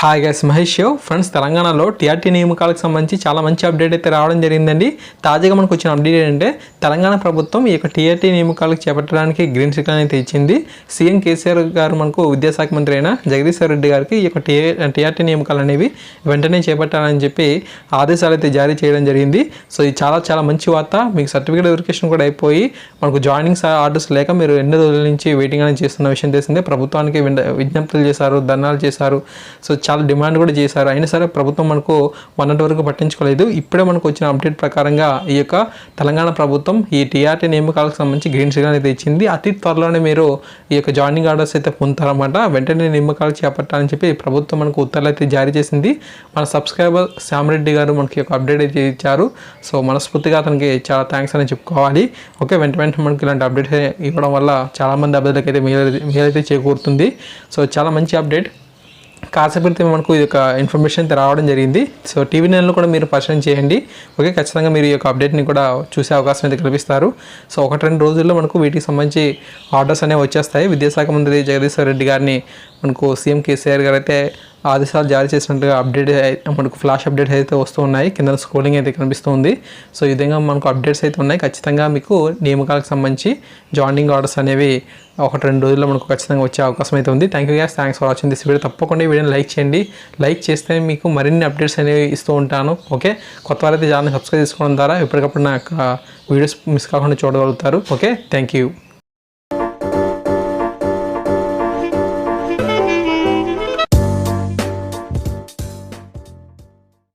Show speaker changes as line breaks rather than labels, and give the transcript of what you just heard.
Hi guys Mahesh show friends తెలంగాణలో TRT నియామకాలకు సంబంధించి చాలా మంచి అప్డేట్ అయితే రావడం జరిగిందండి. తాజాగా మనకు వచ్చిన అప్డేట్ ఏంటంటే తెలంగాణ ప్రభుత్వం ఈ యొక్క టీఆర్టీ నియామకాలకు చేపట్టడానికి గ్రీన్ సిగ్నల్ అయితే ఇచ్చింది. సీఎం కేసీఆర్ గారు మనకు విద్యాశాఖ మంత్రి అయిన జగదీశ్వర్ రెడ్డి గారికి ఈ యొక్క టీఆర్టీ నియామకాలు అనేవి వెంటనే చేపట్టాలని చెప్పి ఆదేశాలు అయితే జారీ చేయడం జరిగింది. సో ఇది చాలా చాలా మంచి వార్త. మీకు సర్టిఫికేట్ వెరిఫికేషన్ కూడా అయిపోయి మనకు జాయినింగ్ ఆర్డర్స్ లేక మీరు ఎన్ని రోజుల నుంచి వెయిటింగ్ అనేది చేస్తున్న విషయం తెలిసిందే. ప్రభుత్వానికి విజ్ఞప్తులు చేశారు ధర్నాలు చేశారు. సో చాలా డిమాండ్ కూడా చేశారు. అయినా సరే ప్రభుత్వం మనకు మొన్నటి వరకు పట్టించుకోలేదు. ఇప్పుడే మనకు వచ్చిన అప్డేట్ ప్రకారంగా ఈ యొక్క తెలంగాణ ప్రభుత్వం ఈ టీఆర్టీ నియామకాలకు సంబంధించి గ్రీన్ సిగ్నల్ అయితే ఇచ్చింది. అతి త్వరలోనే మీరు ఈ యొక్క జాయినింగ్ ఆర్డర్స్ అయితే పొందుతారన్నమాట. వెంటనే నియామకాలు చేపట్టాలని చెప్పి ప్రభుత్వం మనకు ఉత్తర్వులు అయితే జారీ చేసింది. మన సబ్స్క్రైబర్ శ్యామరెడ్డి గారు మనకి ఒక అప్డేట్ అయితే ఇచ్చారు. సో మనస్ఫూర్తిగా అతనికి చాలా థ్యాంక్స్ అని చెప్పుకోవాలి. ఓకే వెంట వెంటనే మనకి ఇలాంటి అప్డేట్ ఇవ్వడం వల్ల చాలామంది అభ్యర్థులకు అయితే మేలు మేలైతే చేకూరుతుంది. సో చాలా మంచి అప్డేట్. కాసేపు క్రితం మనకు ఇది ఒక ఇన్ఫర్మేషన్ అయితే రావడం జరిగింది. సో టీవీ నైన్లో కూడా మీరు పరిశీలన చేయండి. ఓకే ఖచ్చితంగా మీరు ఈ యొక్క అప్డేట్ని కూడా చూసే అవకాశం అయితే కల్పిస్తారు. సో ఒకటి రెండు రోజుల్లో మనకు వీటికి సంబంధించి ఆర్డర్స్ అనేవి వచ్చేస్తాయి. విద్యాశాఖ మంత్రి జగదీశ్వర్ రెడ్డి గారిని మనకు సీఎం కేసీఆర్ గారు అయితే ఆదేశాలు జారీ చేసినట్టుగా అప్డేట్ మనకు ఫ్లాష్ అప్డేట్ అయితే వస్తూ ఉన్నాయి. కింద స్క్రోలింగ్ అయితే కనిపిస్తుంది. సో ఈ విధంగా మనకు అప్డేట్స్ అయితే ఉన్నాయి. ఖచ్చితంగా మీకు నియమకాలకు సంబంధించి జాయినింగ్ ఆర్డర్స్ అనేవి ఒక రెండు రోజుల్లో మనకు ఖచ్చితంగా వచ్చే అవకాశం అయితే ఉంది. Thank you guys thanks for watching this video తప్పకుండా ఈ వీడియోని లైక్ చేయండి. లైక్ చేస్తే మీకు మరిన్ని అప్డేట్స్ అనేవి ఇస్తూ ఉంటాను. ఓకే కొత్త వారైతే ఛానల్ సబ్స్క్రైబ్ చేసుకోవడం ద్వారా ఎప్పటికప్పుడు నా వీడియోస్ మిస్ కాకుండా చూడగలుగుతారు. Okay thank you